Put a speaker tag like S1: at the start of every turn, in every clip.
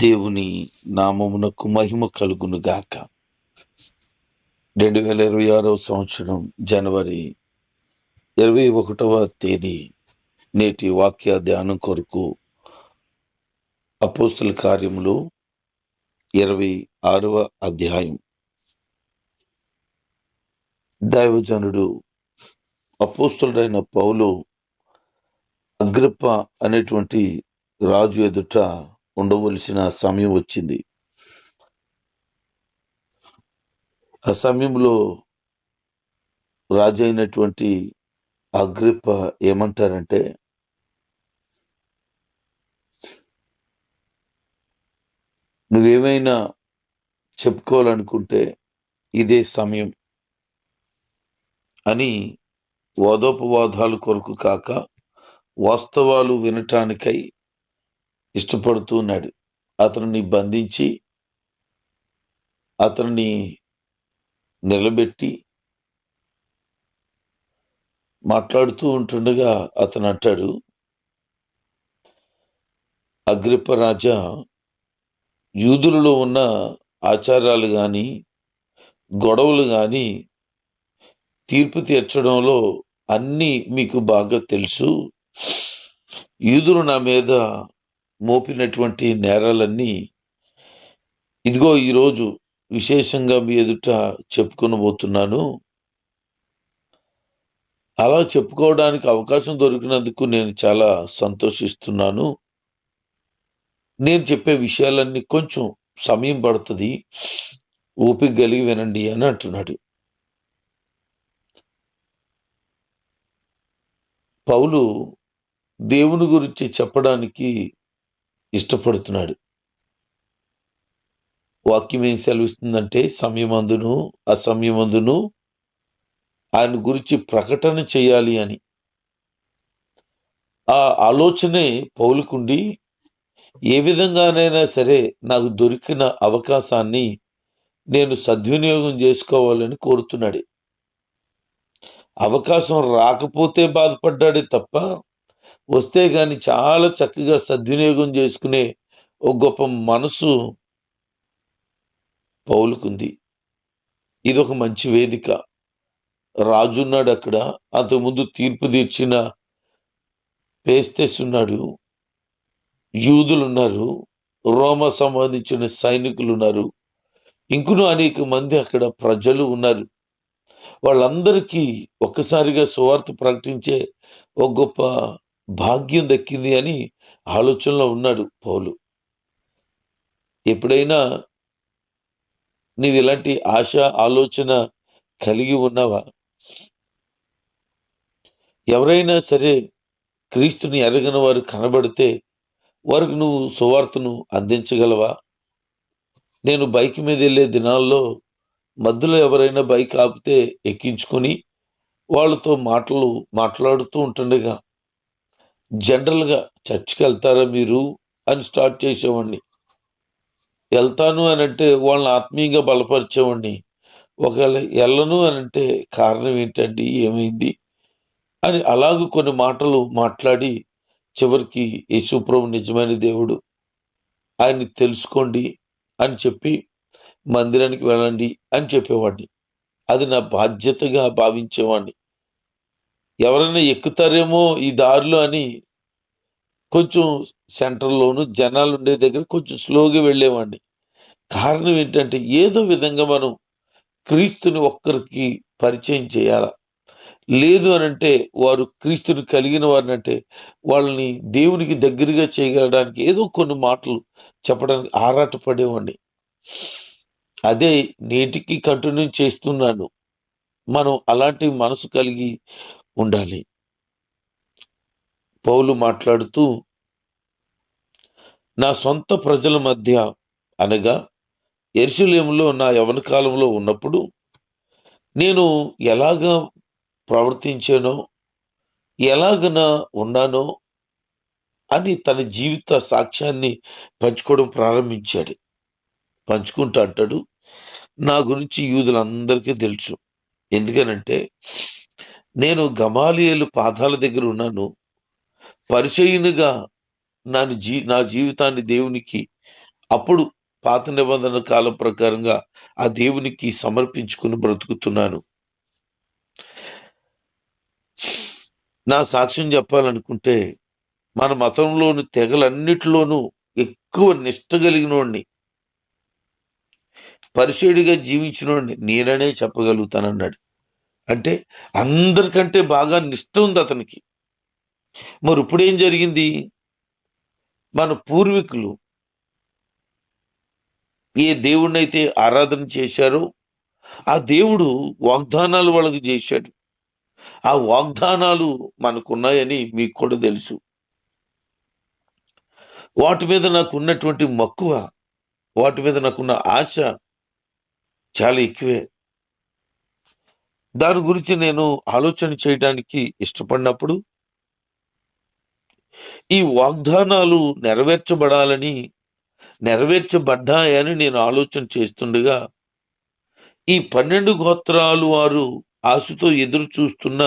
S1: దేవుని నామమునకు మహిమ కలుగును గాక రెండు వేల ఇరవై ఆరవ సంవత్సరం జనవరి ఇరవై ఒకటవ తేదీ నేటి వాక్య ధ్యానం కొరకు అపోస్తుల కార్యములు ఇరవై ఆరవ అధ్యాయం. దైవజనుడు అపోస్తుడైన పౌలు అగ్రప్ప అనేటువంటి రాజు ఎదుట ఉండవలసిన సమయం వచ్చింది. ఆ సమయంలో రాజు అయినటువంటి అగ్రిప్ప ఏమంటారంటే నువ్వేమైనా చెప్పుకోవాలనుకుంటే ఇదే సమయం అని వాదోపవాదాలు కొరకు కాక వాస్తవాలు వినటానికై ఇష్టపడుతూ ఉన్నాడు. అతనిని బంధించి అతనిని నిలబెట్టి మాట్లాడుతూ ఉంటుండగా అతను అంటాడు అగ్రిప్ప రాజా యూదులలో ఉన్న ఆచారాలు కానీ గొడవలు కానీ తీర్పు తీర్చడంలో అన్నీ మీకు బాగా తెలుసు. యూదులు నా మీద మోపినటువంటి నేరాలన్నీ ఇదిగో ఈరోజు విశేషంగా మీ ఎదుట చెప్పుకొనబోతున్నాను అలా చెప్పుకోవడానికి అవకాశం దొరికినందుకు నేను చాలా సంతోషిస్తున్నాను. నేను చెప్పే విషయాలన్నీ కొంచెం సమయం పడుతుంది. ఓపిక కలిగి వినండి అని అంటున్నాడు. పౌలు దేవుని గురించి చెప్పడానికి ఇష్టపడుతున్నాడు. వాక్యం ఏం సెలవిస్తుందంటే సమయమందును అసమయమందును ఆయన గురించి ప్రకటన చేయాలి అని. ఆ ఆలోచనే పౌలుకుండి ఏ విధంగానైనా సరే నాకు దొరికిన అవకాశాన్ని నేను సద్వినియోగం చేసుకోవాలని కోరుతున్నాడు. అవకాశం రాకపోతే బాధపడ్డాడే తప్ప వస్తే కానీ చాలా చక్కగా సద్వినియోగం చేసుకునే ఒక గొప్ప మనసు పౌలుకుంది. ఇది ఒక మంచి వేదిక. రాజున్నాడు అక్కడ. అంతకుముందు తీర్పు తీర్చిన పేస్తెస్ ఉన్నాడు యూదులు ఉన్నారు రోమ సంబంధించిన సైనికులు ఉన్నారు ఇంకును అనేక మంది అక్కడ ప్రజలు ఉన్నారు. వాళ్ళందరికీ ఒక్కసారిగా సువార్త ప్రకటించే ఒక గొప్ప భాగ్యం దక్కింది అని ఆలోచనలో ఉన్నాడు పౌలు. ఎప్పుడైనా నీవు ఇలాంటి ఆశ ఆలోచన కలిగి ఉన్నావా? ఎవరైనా సరే క్రీస్తుని ఎరగని వారు కనబడితే వారికి నువ్వు సువార్తను అందించగలవా? నేను బైక్ మీద వెళ్ళే దినాల్లో మధ్యలో ఎవరైనా బైక్ ఆపితే ఎక్కించుకొని వాళ్ళతో మాటలు మాట్లాడుతూ ఉంటుండగా జనరల్గా చర్చికి వెళ్తారా మీరు? అని స్టార్ట్ చేసేవాడిని. వెళ్తాను అని అంటే వాళ్ళని ఆత్మీయంగా బలపరిచేవాడిని. ఒకవేళ వెళ్ళను అని అంటే కారణం ఏంటండి? ఏమైంది? అని అలాగే కొన్ని మాటలు మాట్లాడి చివరికి యేసుప్రభు నిజమైన దేవుడు ఆయన్ని తెలుసుకోండి అని చెప్పి మందిరానికి వెళ్ళండి అని చెప్పేవాడిని. అది నా బాధ్యతగా భావించేవాడిని. ఎవరైనా ఎక్కుతారేమో ఈ దారిలో అని కొంచెం సెంటర్లోను జనాలు ఉండే దగ్గర కొంచెం స్లోగా వెళ్ళేవాడిని. కారణం ఏంటంటే ఏదో విధంగా మనం క్రీస్తుని ఒక్కరికి పరిచయం చేయాలా? లేదు అని అంటే వారు క్రీస్తుని కలిగిన వారిని అంటే వాళ్ళని దేవునికి దగ్గరగా చేయగలడానికి ఏదో కొన్ని మాటలు చెప్పడానికి ఆరాటపడేవాడిని. అదే నేటికి కంటిన్యూ చేస్తున్నాను. మనం అలాంటి మనసు కలిగి ఉండాలి. పౌలు మాట్లాడుతూ నా సొంత ప్రజల మధ్య అనగా ఎరుసలేములో నా యవన కాలంలో ఉన్నప్పుడు నేను ఎలాగా ప్రవర్తించానో ఎలాగన ఉన్నానో అని తన జీవిత సాక్ష్యాన్ని పంచుకోవడం ప్రారంభించాడు. పంచుకుంటూ అంటాడు నా గురించి యూదులందరికీ తెలుసు. ఎందుకనంటే నేను గమాలియలు పాదాల దగ్గర ఉన్నాను. పరిచయునిగా నాను జీ నా జీవితాన్ని దేవునికి అప్పుడు పాత నిబంధన కాలం ప్రకారంగా ఆ దేవునికి సమర్పించుకుని బ్రతుకుతున్నాను. నా సాక్ష్యం చెప్పాలనుకుంటే మన మతంలోని తెగలన్నిటిలోనూ ఎక్కువ నిష్ట కలిగినోడిని పరిచయుడిగా పరిశుడిగా జీవించిన నేననే చెప్పగలుగుతానన్నాడు. అంటే అందరికంటే బాగా నిష్ట ఉంది అతనికి. మరి ఇప్పుడేం జరిగింది? మన పూర్వీకులు ఏ దేవుణ్ణైతే ఆరాధన చేశారో ఆ దేవుడు వాగ్దానాలు వాళ్ళకి చేశాడు. ఆ వాగ్దానాలు మనకున్నాయని మీకు కూడా తెలుసు. వాటి మీద నాకు ఉన్నటువంటి మక్కువ వాటి మీద నాకున్న ఆశ చాలా ఎక్కువే. దాని గురించి నేను ఆలోచన చేయడానికి ఇష్టపడినప్పుడు ఈ వాగ్దానాలు నెరవేర్చబడాలని నెరవేర్చబడ్డాయని నేను ఆలోచన చేస్తుండగా ఈ పన్నెండు గోత్రాలు వారు ఆశతో ఎదురు చూస్తున్న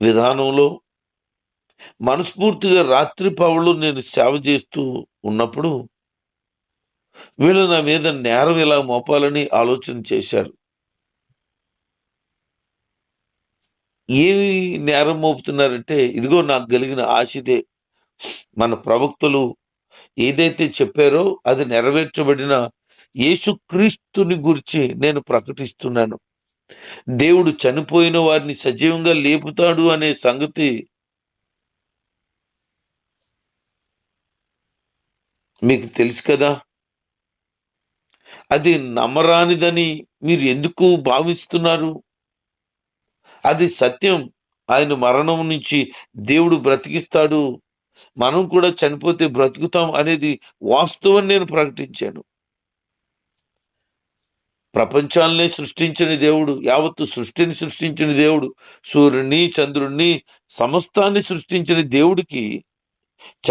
S1: విధానంలో మనస్ఫూర్తిగా రాత్రి పవళ్ళు నేను సేవ చేస్తూ ఉన్నప్పుడు వీళ్ళు నా మీద నేరం ఇలా మోపాలని ఆలోచన చేశారు. ఏమి నేరం మోపుతున్నారంటే ఇదిగో నాకు కలిగిన ఆశిదే మన ప్రవక్తలు ఏదైతే చెప్పారో అది నెరవేర్చబడిన యేసుక్రీస్తుని గురించి నేను ప్రకటిస్తున్నాను. దేవుడు చనిపోయిన వారిని సజీవంగా లేపుతాడు అనే సంగతి మీకు తెలుసు కదా? అది నమ్మరానిదని మీరు ఎందుకు భావిస్తున్నారు? అది సత్యం. ఆయన మరణం నుంచి దేవుడు బ్రతికిస్తాడు. మనం కూడా చనిపోతే బ్రతుకుతాం అనేది వాస్తవం నేను ప్రకటించాను. ప్రపంచాలనే సృష్టించిన దేవుడు యావత్తు సృష్టిని సృష్టించిన దేవుడు సూర్యుని చంద్రుణ్ణి సమస్తాన్ని సృష్టించిన దేవుడికి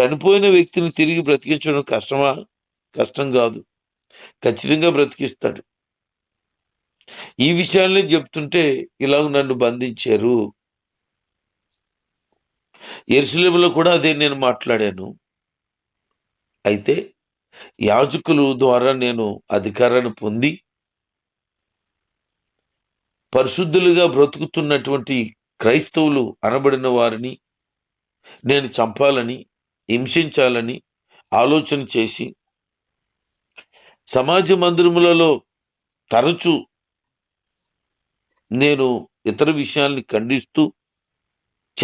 S1: చనిపోయిన వ్యక్తిని తిరిగి బ్రతికించడం కష్టమా? కష్టం కాదు. ఖచ్చితంగా బ్రతికిస్తాడు. ఈ విషయాలనే చెప్తుంటే ఇలాగ నన్ను బంధించారు. ఎరుసలేములో కూడా అదే నేను మాట్లాడాను. అయితే యాజకులు ద్వారా నేను అధికారాన్ని పొంది పరిశుద్ధులుగా బ్రతుకుతున్నటువంటి క్రైస్తవులు అనబడిన వారిని నేను చంపాలని హింసించాలని ఆలోచన చేసి సమాజ మందిరములలో తరచు నేను ఇతర విషయాల్ని ఖండిస్తూ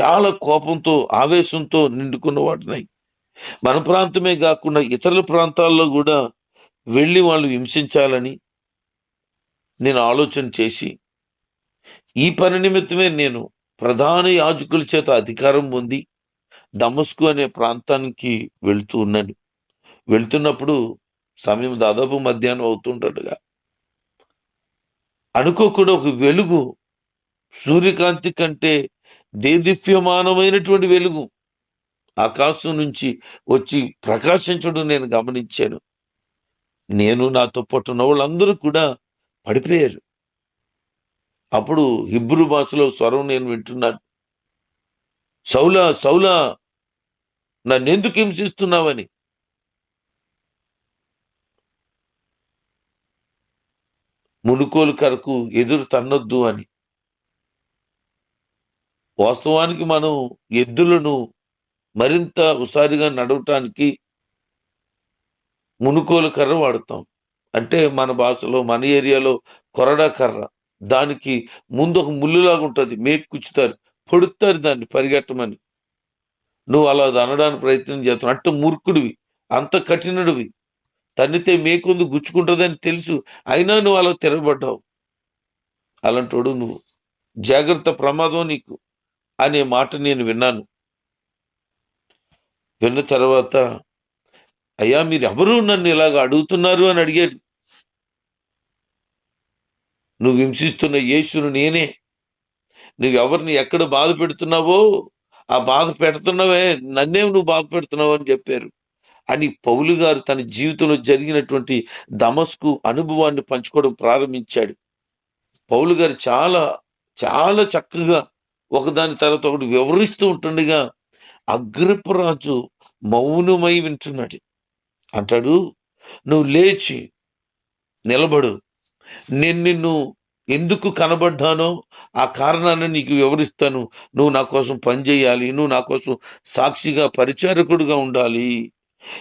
S1: చాలా కోపంతో ఆవేశంతో నిండుకున్న వాటినై. మన ప్రాంతమే కాకుండా ఇతర ప్రాంతాల్లో కూడా వెళ్ళి వాళ్ళు హింసించాలని నేను ఆలోచన చేసి ఈ పని నిమిత్తమే నేను ప్రధాన యాజకుల చేత అధికారం పొంది దమస్కు అనే ప్రాంతానికి వెళ్తూ ఉన్నాను. వెళ్తున్నప్పుడు సమయం దాదాపు మధ్యాహ్నం అవుతుంటట్టుగా అనుకోకుండా ఒక వెలుగు సూర్యకాంతి కంటే దేదీప్యమానమైనటువంటి వెలుగు ఆకాశం నుంచి వచ్చి ప్రకాశించడం నేను గమనించాను. నేను నాతో పాటు ఉన్న వాళ్ళందరూ కూడా పడిపోయారు. అప్పుడు హిబ్రూ భాషలో స్వరం నేను వింటున్నాను. సౌలా సౌలా నన్నెందుకు హింసిస్తున్నావని? మునుకోలు కరకు ఎదురు తన్నొద్దు అని. వాస్తవానికి మనం ఎద్దులను మరింత హుషారుగా నడవటానికి మునుకోలు కర్ర వాడుతాం. అంటే మన భాషలో మన ఏరియాలో కొరడా కర్ర. దానికి ముందు ఒక ముళ్ళులాగా ఉంటుంది. మేకు కుచ్చుతారు. పొడుస్తారు దాన్ని పరిగెట్టమని. నువ్వు అలా అనడానికి ప్రయత్నం చేస్తావు అంటే మూర్ఖుడివి. అంత కఠినుడివి. తన్నితే మేకుంది గుచ్చుకుంటుందని తెలుసు. అయినా నువ్వు అలా తిరగబడ్డావు. అలాంటోడు నువ్వు. జాగ్రత్త ప్రమాదం నీకు అనే మాట నేను విన్నాను. విన్న తర్వాత అయ్యా మీరు ఎవరు నన్ను ఇలాగ అడుగుతున్నారు అని అడిగాడు. నువ్వు హింసిస్తున్న యేసును నేనే. నువ్వు ఎవరిని ఎక్కడ బాధ పెడుతున్నావో ఆ బాధ పెడుతున్నావే నన్నే నువ్వు బాధ పెడుతున్నావు అని చెప్పారు. అని పౌలు గారు తన జీవితంలో జరిగినటువంటి దమస్కు అనుభవాన్ని పంచుకోవడం ప్రారంభించాడు. పౌలు గారు చాలా చాలా చక్కగా ఒకదాని తర్వాత ఒకటి వివరిస్తూ ఉంటుండగా అగ్రపరాజు మౌనమై వింటున్నాడు. అంటాడు నువ్వు లేచి నిలబడు. నేను నిన్ను ఎందుకు కనబడ్డానో ఆ కారణాన్ని నీకు వివరిస్తాను. నువ్వు నా కోసం పనిచేయాలి నువ్వు నా కోసం సాక్షిగా పరిచారకుడుగా ఉండాలి.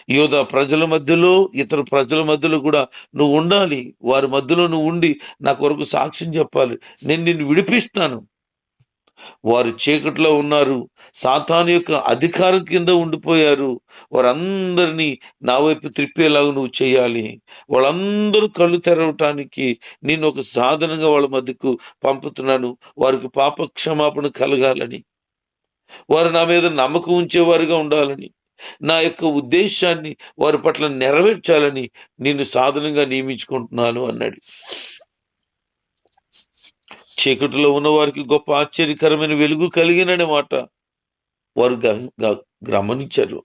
S1: యోధ ప్రజల మధ్యలో ఇతర ప్రజల మధ్యలో కూడా నువ్వు ఉండాలి. వారి మధ్యలో నువ్వు ఉండి నా కొరకు సాక్ష్యం చెప్పాలి. నేను నిన్ను విడిపిస్తాను వారు చీకట్లో ఉన్నారు. సాతాను యొక్క అధికారం కింద ఉండిపోయారు. వారందరినీ నా వైపు త్రిప్పేలాగా నువ్వు చేయాలి. వాళ్ళందరూ కళ్ళు తెరవటానికి నేను ఒక సాధనంగా వాళ్ళ మధ్యకు పంపుతున్నాను. వారికి పాప క్షమాపణ కలగాలని. వారు నా మీద నమ్మకం ఉంచేవారుగా ఉండాలని. నా యొక్క ఉద్దేశాన్ని వారి పట్ల నెరవేర్చాలని నేను సాధనంగా నియమించుకుంటున్నాను అన్నాడు. చీకటిలో ఉన్న వారికి గొప్ప ఆశ్చర్యకరమైన వెలుగు కలిగిననే మాట వారు గ- గమనించారు.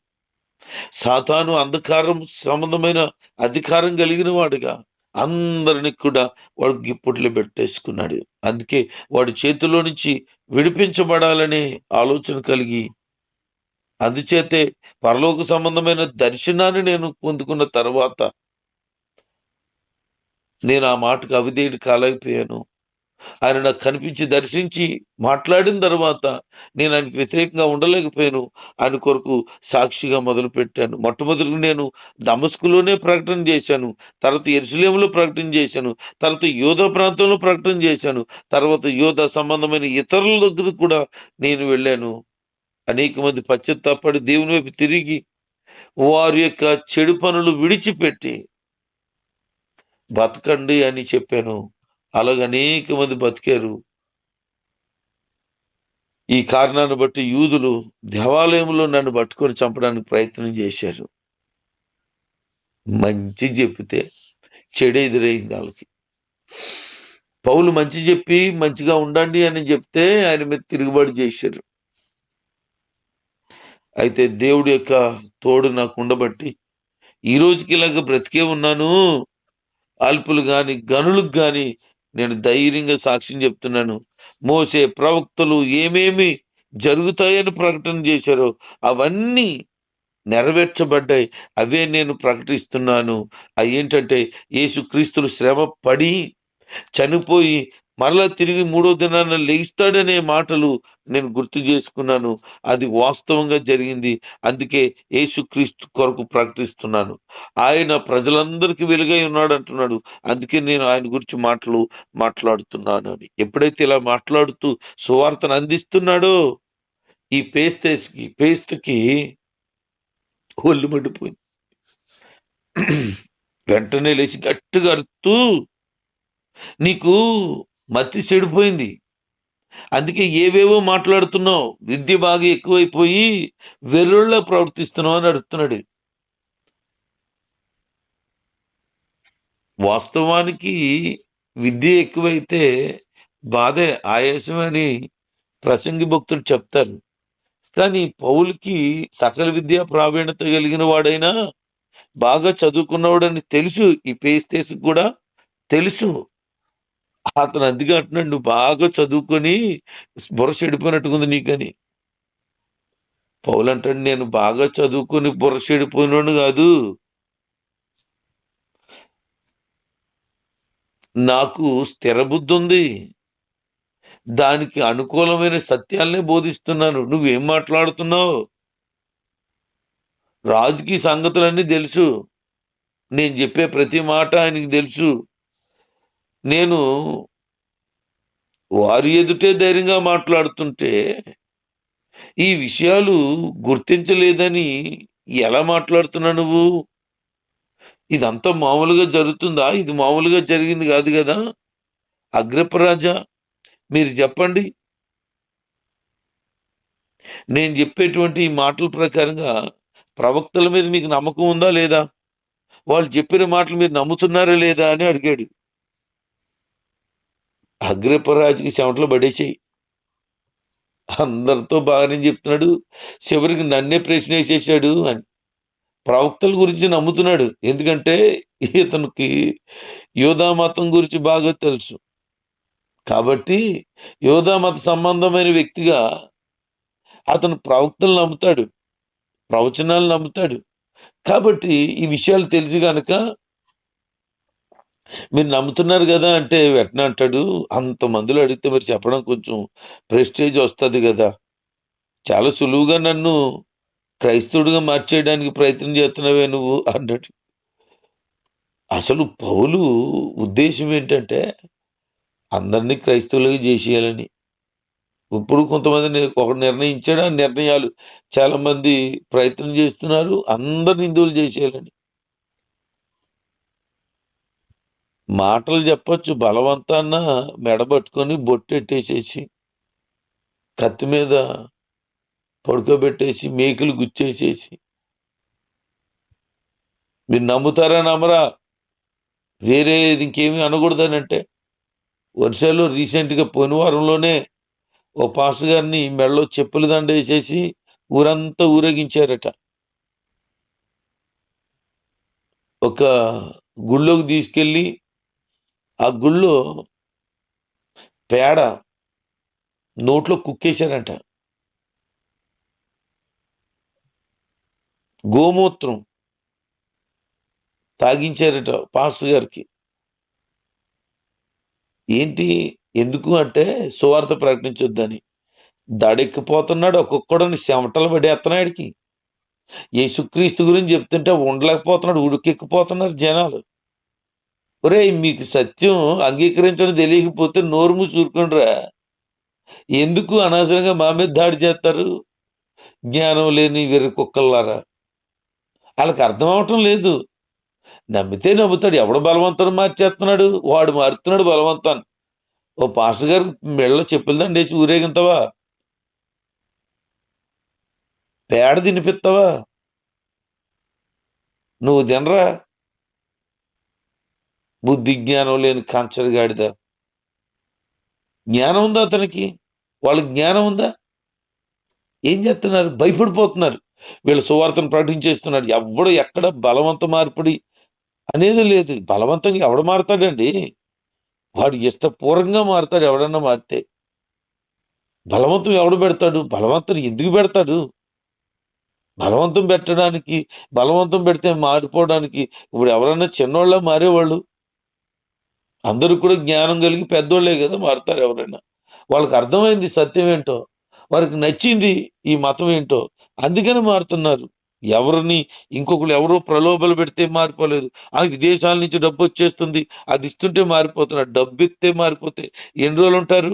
S1: సాతాను అంధకారం సంబంధమైన అధికారం కలిగిన వాడుగా అందరిని కూడా వాడు గిప్పుట్లు పెట్టేసుకున్నాడు. అందుకే వాడి చేతిలో నుంచి విడిపించబడాలనే ఆలోచన కలిగి అందుచేతే పరలోక సంబంధమైన దర్శనాన్ని నేను పొందుకున్న తర్వాత నేను ఆ మాటకు అవిధేయుడు కాలేకపోయాను ఆయన నాకు కనిపించి దర్శించి మాట్లాడిన తర్వాత నేను ఆయనకు వ్యతిరేకంగా ఉండలేకపోయాను. ఆయన కొరకు సాక్షిగా మొదలు పెట్టాను మొట్టమొదటి నేను దమస్కులోనే ప్రకటన చేశాను. తర్వాత ఎరుసలేంలో ప్రకటన చేశాను. తర్వాత యోధ ప్రాంతంలో ప్రకటన చేశాను. తర్వాత యోధ సంబంధమైన ఇతరుల దగ్గర కూడా నేను వెళ్ళాను. అనేక మంది పశ్చత్తాపడి దేవుని వైపు తిరిగి వారి యొక్క చెడు పనులు విడిచిపెట్టి బతకండి అని చెప్పాను. అలాగ అనేక మంది బతికారు. ఈ కారణాన్ని బట్టి యూదులు దేవాలయంలో నన్ను పట్టుకొని చంపడానికి ప్రయత్నం చేశారు. మంచి చెప్పితే చెడు ఎదురైంది వాళ్ళకి. పౌలు మంచి చెప్పి మంచిగా ఉండండి అని చెప్తే ఆయన మీద తిరుగుబాటు చేశారు. అయితే దేవుడి యొక్క తోడు నాకు ఉండబట్టి ఈ రోజుకి ఇలాగ బ్రతికే ఉన్నాను. అల్పులు కానీ గనులకు కానీ నేను ధైర్యంగా సాక్ష్యం చెప్తున్నాను. మోసే ప్రవక్తలు ఏమేమి జరుగుతాయని ప్రకటన చేశారో అవన్నీ నెరవేర్చబడ్డాయి. అవే నేను ప్రకటిస్తున్నాను. అవి ఏంటంటే యేసుక్రీస్తులు శ్రమ పడి చనిపోయి మరలా తిరిగి మూడో దినాన లేస్తాడనే మాటలు నేను గుర్తు చేసుకున్నాను. అది వాస్తవంగా జరిగింది. అందుకే యేసుక్రీస్తు కొరకు ప్రకటిస్తున్నాను ఆయన ప్రజలందరికీ వెలుగై ఉన్నాడు అంటున్నాడు. అందుకే నేను ఆయన గురించి మాటలు మాట్లాడుతున్నాను అని. ఎప్పుడైతే ఇలా మాట్లాడుతూ సువార్తను అందిస్తున్నాడో ఈ పేస్తేస్కి పేస్తుకి ఒళ్ళు మండిపోయింది. వెంటనే లేచి గట్టిగా అరుతూ నీకు మతి చెడిపోయింది. అందుకే ఏవేవో మాట్లాడుతున్నావు విద్య బాగా ఎక్కువైపోయి వెర్రుళ్ళ ప్రవర్తిస్తున్నావు అని అడుగుతున్నాడు. వాస్తవానికి విద్య ఎక్కువైతే బాధే ఆయాసం అని ప్రసంగి భక్తులు చెప్తారు. కానీ పౌలకి సకల విద్యా ప్రావీణ్యత కలిగిన వాడైనా బాగా చదువుకున్నవాడని తెలుసు. ఈ పేస్తేసి కూడా తెలుసు. అతను అందుకే అంటున్నాడు నువ్వు బాగా చదువుకొని బుర్ర చెడిపోయినట్టుకుంది నీకని. పౌలు అంటాడు నేను బాగా చదువుకొని బుర్ర చెడిపోయినాడు కాదు. నాకు స్థిర బుద్ధి ఉంది దానికి అనుకూలమైన సత్యాలనే బోధిస్తున్నాను. నువ్వేం మాట్లాడుతున్నావు? రాజుకి సంగతులన్నీ తెలుసు. నేను చెప్పే ప్రతి మాట ఆయనకి తెలుసు. నేను వారి ఎదుటే ధైర్యంగా మాట్లాడుతుంటే ఈ విషయాలు గుర్తించలేదని ఎలా మాట్లాడుతున్నా నువ్వు? ఇదంతా మామూలుగా జరుగుతుందా? ఇది మామూలుగా జరిగింది కాదు కదా? అగ్రపరాజా మీరు చెప్పండి. నేను చెప్పేటువంటి ఈ మాటల ప్రకారంగా ప్రవక్తల మీద మీకు నమ్మకం ఉందా లేదా? వాళ్ళు చెప్పిన మాటలు మీరు నమ్ముతున్నారా లేదా అని అడిగాడు. అగ్రిపరాజుకి చెమటలు పడేసాయి అందరితో బాగానే చెప్తున్నాడు. చివరికి నన్నే ప్రశ్న వేసేసాడు అని. ప్రవక్తల గురించి నమ్ముతున్నాడు. ఎందుకంటే ఇతనికి యోధామతం గురించి బాగా తెలుసు. కాబట్టి యోధామత సంబంధమైన వ్యక్తిగా అతను ప్రవక్తలు నమ్ముతాడు. ప్రవచనాలు నమ్ముతాడు. కాబట్టి ఈ విషయాలు తెలిసి గనక మీరు నమ్ముతున్నారు కదా అంటే వెంటనే అంటాడు? అంత మందిలో అడిగితే మరి చెప్పడం కొంచెం ప్రెస్టేజ్ వస్తుంది కదా. చాలా సులువుగా నన్ను క్రైస్తవుడిగా మార్చేయడానికి ప్రయత్నం చేస్తున్నావే నువ్వు అన్నాడు. అసలు పౌలు ఉద్దేశం ఏంటంటే అందరినీ క్రైస్తవులుగా చేసేయాలని. ఇప్పుడు కొంతమంది ఒక నిర్ణయించాడు ఆ నిర్ణయాలు చాలామంది ప్రయత్నం చేస్తున్నారు అందరిని హిందువులు చేసేయాలని. మాటలు చెప్పొచ్చు బలవంతాన్న మెడబట్టుకొని బొట్టెట్టేసేసి కత్తి మీద పడుకోబెట్టేసి మేకులు గుచ్చేసేసి. మీరు నమ్ముతారా నమ్మరా? వేరే ఇంకేమీ అనకూడదనంటే వర్షాలు రీసెంట్ రీసెంట్గా పోయిన వారంలోనే ఓ పాస్ గారిని మెడలో చెప్పులు దండ వేసేసి ఊరంతా ఊరేగించారట. ఒక గుళ్ళోకి తీసుకెళ్ళి ఆ గుళ్ళో పేడ నోట్లో కుక్కేశారంట. గోమూత్రం తాగించారట పాస్టర్ గారికి. ఏంటి? ఎందుకు అంటే సువార్త ప్రకటించొద్దని. దడెక్కిపోతున్నాడు ఒక్కొక్కడని చెమటలు పడేస్తున్నాడికి యేసుక్రీస్తు గురించి చెప్తుంటే ఉండలేకపోతున్నాడు ఉడికెక్కిపోతున్నారు జనాలు. ఒరేయ్ మీకు సత్యం అంగీకరించడం తెలియకపోతే నోరు మూసుకుండ్రా ఎందుకు అనవసరంగా మా మీద దాడి చేస్తారు? జ్ఞానం లేని వెర్రి కుక్కల్లారా? వాళ్ళకి అర్థం అవటం లేదు. నమ్మితే నమ్ముతాడు. ఎవడు బలవంతుడు మార్చేస్తున్నాడు? వాడు మారుతున్నాడు బలవంతాన్ని ఓ పాస్టర్ గారు మెళ్ళ చెప్పులదండి వేసి ఊరేగింతావా? పేడ తినిపిస్తావా నువ్వు తినరా? బుద్ధి జ్ఞానం లేని కంచరగాడిద జ్ఞానం ఉందా అతనికి? వాళ్ళకి జ్ఞానం ఉందా? ఏం చేస్తున్నారు? భయపడిపోతున్నారు. వీళ్ళు సువార్తను ప్రకటించేస్తున్నాడు ఎవడు ఎక్కడ బలవంత మార్పిడి అనేది లేదు. బలవంతంగా ఎవడు మారుతాడండి? వాడు ఇష్టపూర్వకంగా మారుతాడు ఎవడన్నా మారితే. బలవంతం ఎవడు పెడతాడు? బలవంతం ఎందుకు పెడతాడు? బలవంతం పెట్టడానికి బలవంతం పెడితే మారిపోవడానికి ఇప్పుడు ఎవరన్నా చిన్నోళ్ళ మారేవాళ్ళు? అందరూ కూడా జ్ఞానం కలిగి పెద్దోళ్ళే కదా మారుతారు ఎవరైనా. వాళ్ళకి అర్థమైంది సత్యం ఏంటో వారికి నచ్చింది ఈ మతం ఏంటో అందుకని మారుతున్నారు. ఎవరిని ఇంకొకరు ఎవరో ప్రలోభలు పెడితే మారిపోలేదు. ఆ విదేశాల నుంచి డబ్బు వచ్చేస్తుంది అది ఇస్తుంటే మారిపోతున్నారు డబ్బు ఇస్తే మారిపోతే ఎన్ని రోజులు ఉంటారు?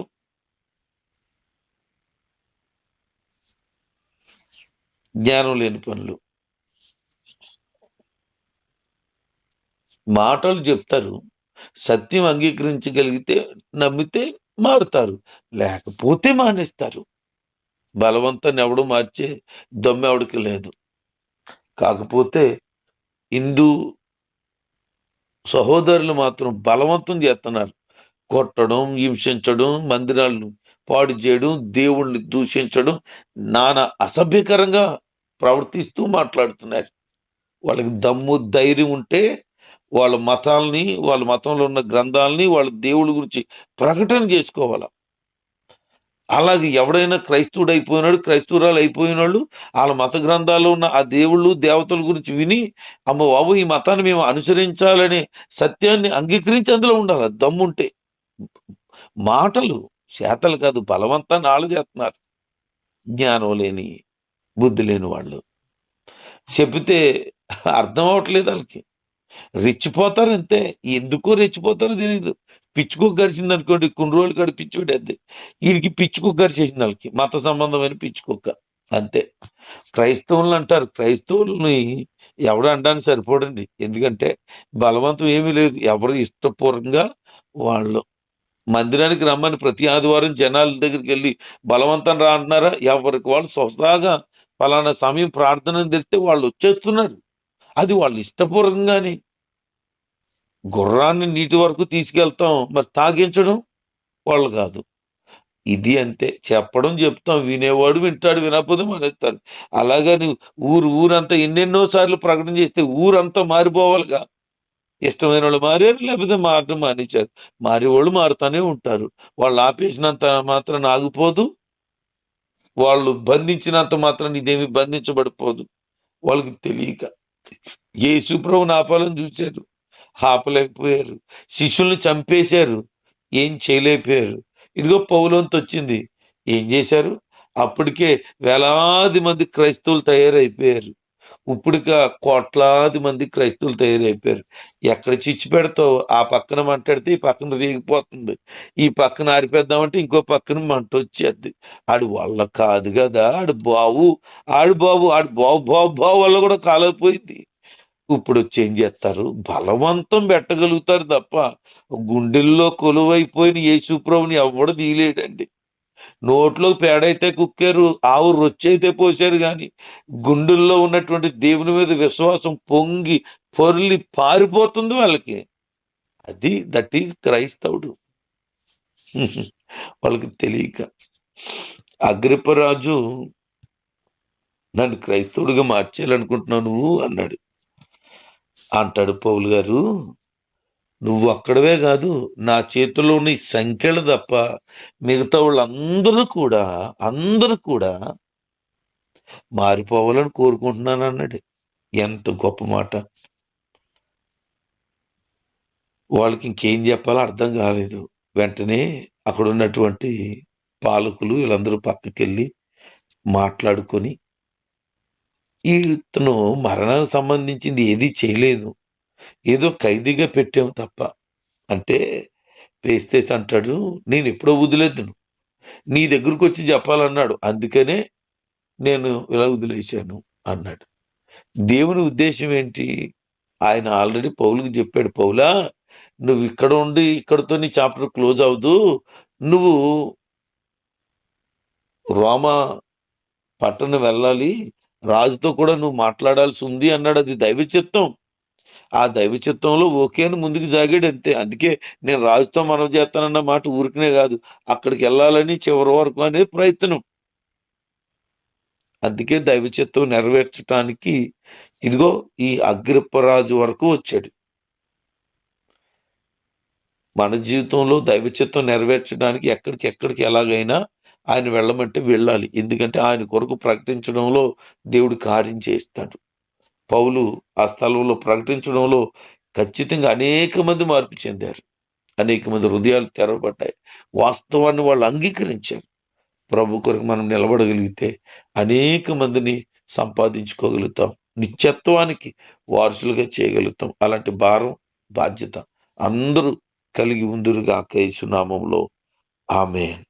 S1: జ్ఞానం లేని పనులు. మాటలు చెప్తారు. సత్యం అంగీకరించగలిగితే నమ్మితే మారుతారు. లేకపోతే మానేస్తారు. బలవంతాన్ని ఎవడు మార్చే దమ్మెవడికి లేదు. కాకపోతే హిందూ సహోదరులు మాత్రం బలవంతం చేస్తున్నారు. కొట్టడం హింసించడం మందిరాలను పాడు చేయడం దేవుణ్ణి దూషించడం నానా అసభ్యకరంగా ప్రవర్తిస్తూ మాట్లాడుతున్నారు. వాళ్ళకి దమ్ము ధైర్యం ఉంటే వాళ్ళ మతాల్ని వాళ్ళ మతంలో ఉన్న గ్రంథాలని వాళ్ళ దేవుడి గురించి ప్రకటన చేసుకోవాల? అలాగే ఎవడైనా క్రైస్తవుడు అయిపోయినాడు క్రైస్తవురాలు అయిపోయినాడు వాళ్ళ మత గ్రంథాల్లో ఉన్న ఆ దేవుళ్ళు దేవతల గురించి విని అమ్మ బాబు ఈ మతాన్ని మేము అనుసరించాలనే సత్యాన్ని అంగీకరించి అందులో ఉండాలి? దమ్ముంటే. మాటలు చేతలు కాదు బలవంతాన్ని ఆళ్ళు చేస్తున్నారు. జ్ఞానం లేని బుద్ధి లేని వాళ్ళు. చెబితే అర్థం అవట్లేదు వాళ్ళకి. రెచ్చిపోతారు అంతే ఎందుకో రెచ్చిపోతారో తెలియదు పిచ్చుకోక గరిచింది అనుకోండి కొన్ని రోజులు కాడ పిచ్చి అంతే వీడికి పిచ్చుకోక గరిచేసింది వాళ్ళకి మత సంబంధమైన పిచ్చుకోక అంతే. క్రైస్తవులు అంటారు. క్రైస్తవుల్ని ఎవడు అంటానికి సరిపోడండి. ఎందుకంటే బలవంతం ఏమీ లేదు. ఎవరు ఇష్టపూర్వకంగా వాళ్ళు మందిరానికి రమ్మని ప్రతి ఆదివారం జనాల దగ్గరికి వెళ్ళి బలవంతం రా అంటున్నారా? ఎవరికి వాళ్ళు స్వతహాగా ఫలానా సమయం ప్రార్థన తెలిస్తే వాళ్ళు వచ్చేస్తున్నారు. అది వాళ్ళు ఇష్టపూర్వకంగానే గుర్రాన్ని నీటి వరకు తీసుకెళ్తాం మరి తాగించడం వాళ్ళు కాదు. ఇది అంతే. చెప్పడం చెప్తాం వినేవాడు వింటాడు వినకపోతే మానేస్తాడు. అలాగని ఊరు ఊరంతా ఎన్నెన్నో సార్లు ప్రకటన చేస్తే ఊరంతా మారిపోవాలిగా. ఇష్టమైన వాళ్ళు మారారు లేకపోతే మారడం మానేశారు. మారేవాళ్ళు మారుతానే ఉంటారు. వాళ్ళు ఆపేసినంత మాత్రం ఆగిపోదు. వాళ్ళు బంధించినంత మాత్రం ఇదేమి బంధించబడిపోదు. వాళ్ళకి తెలియక. యేసు ప్రభుని ఆపాలని చూశారు. ఆపలేకపోయారు శిష్యుల్ని చంపేశారు. ఏం చేయలేకపోయారు. ఇదిగో పౌలంత వచ్చింది. ఏం చేశారు? అప్పటికే వేలాది మంది క్రైస్తవులు తయారైపోయారు. ఇప్పుడుగా కోట్లాది మంది క్రైస్తవులు తయారైపోయారు. ఎక్కడ చిచ్చు పెడతావు? ఆ పక్కన మంటాడితే ఈ పక్కన రేగిపోతుంది. ఈ పక్కన ఆరిపేద్దామంటే ఇంకో పక్కన మంట వచ్చేద్ది. ఆడు వల్ల కాదు కదా. ఆడు బావు. ఆడు బాబు ఆడు బావు బావు బావు వల్ల కూడా కాలేకపోయింది. ఇప్పుడు వచ్చి ఏం చేస్తారు. బలవంతం పెట్టగలుగుతారు తప్ప గుండెల్లో కొలువైపోయిన యేసుప్రభుని ఎవడు తీయలేడండి. నోట్లో పేడైతే కుక్కారు ఆవు రొచ్చైతే పోశారు కానీ గుండెల్లో ఉన్నటువంటి దేవుని మీద విశ్వాసం పొంగి పొర్లి పారిపోతుంది వాళ్ళకి. అది దట్ ఈజ్ క్రైస్తవుడు. వాళ్ళకి తెలియక. అగ్రిపరాజు నన్ను క్రైస్తవుడిగా మార్చేయాలనుకుంటున్నావు నువ్వు అన్నాడు. అంటాడు పౌలు గారు నువ్వు అక్కడవే కాదు నా చేతిలోని సంఖ్యలు తప్ప మిగతా వాళ్ళందరూ కూడా అందరూ కూడా మారిపోవాలని కోరుకుంటున్నాను అన్నాడు. ఎంత గొప్ప మాట. వాళ్ళకి ఇంకేం చెప్పాలో అర్థం కాలేదు. వెంటనే అక్కడ ఉన్నటువంటి పాలకులు వీళ్ళందరూ పక్కకెళ్ళి మాట్లాడుకొని ఇతను మరణానికి సంబంధించింది ఏది చేయలేదు. ఏదో ఖైదీగా పెట్టాము తప్ప. అంటే పేస్తేసి అంటాడు నేను ఎప్పుడో వదిలేద్దును నీ దగ్గరకు వచ్చి చెప్పాలన్నాడు. అందుకనే నేను ఇలా వదిలేశాను అన్నాడు. దేవుని ఉద్దేశం ఏంటి? ఆయన ఆల్రెడీ పౌలుకి చెప్పాడు పౌలా నువ్వు ఇక్కడ ఉండి ఇక్కడతో నీ చాప్టర్ క్లోజ్ అవ్వదు. నువ్వు రోమా పట్టణం వెళ్ళాలి. రాజుతో కూడా నువ్వు మాట్లాడాల్సి ఉంది అన్నాడు. అది దైవ చిత్తం ఆ దైవ చిత్తంలో ఓకే అని ముందుకు జాగాడు అంతే. అందుకే నేను రాజుతో మనవి చేస్తానన్న మాట ఊరికనే కాదు. అక్కడికి వెళ్ళాలని చివరి వరకు అనే ప్రయత్నం. అందుకే దైవ చిత్తం నెరవేర్చడానికి ఇదిగో ఈ అగ్రిప్పరాజు వరకు వచ్చాడు. మన జీవితంలో దైవ చిత్తం నెరవేర్చడానికి ఎక్కడికి ఎక్కడికి ఎలాగైనా ఆయన వెళ్ళమంటే వెళ్ళాలి. ఎందుకంటే ఆయన కొరకు ప్రకటించడంలో దేవుడు కార్యం చేస్తాడు. పౌలు ఆ స్థలంలో ప్రకటించడంలో ఖచ్చితంగా అనేక మంది మార్పు చెందారు. అనేక మంది హృదయాలు తెరవబడ్డాయి. వాస్తవాన్ని వాళ్ళు అంగీకరించారు. ప్రభు కొరకు మనం నిలబడగలిగితే అనేక మందిని సంపాదించుకోగలుగుతాం. నిత్యత్వానికి వారసులుగా చేయగలుగుతాం. అలాంటి భారం బాధ్యత అందరూ కలిగి ఉందురుగా నామంలో ఆమెన్.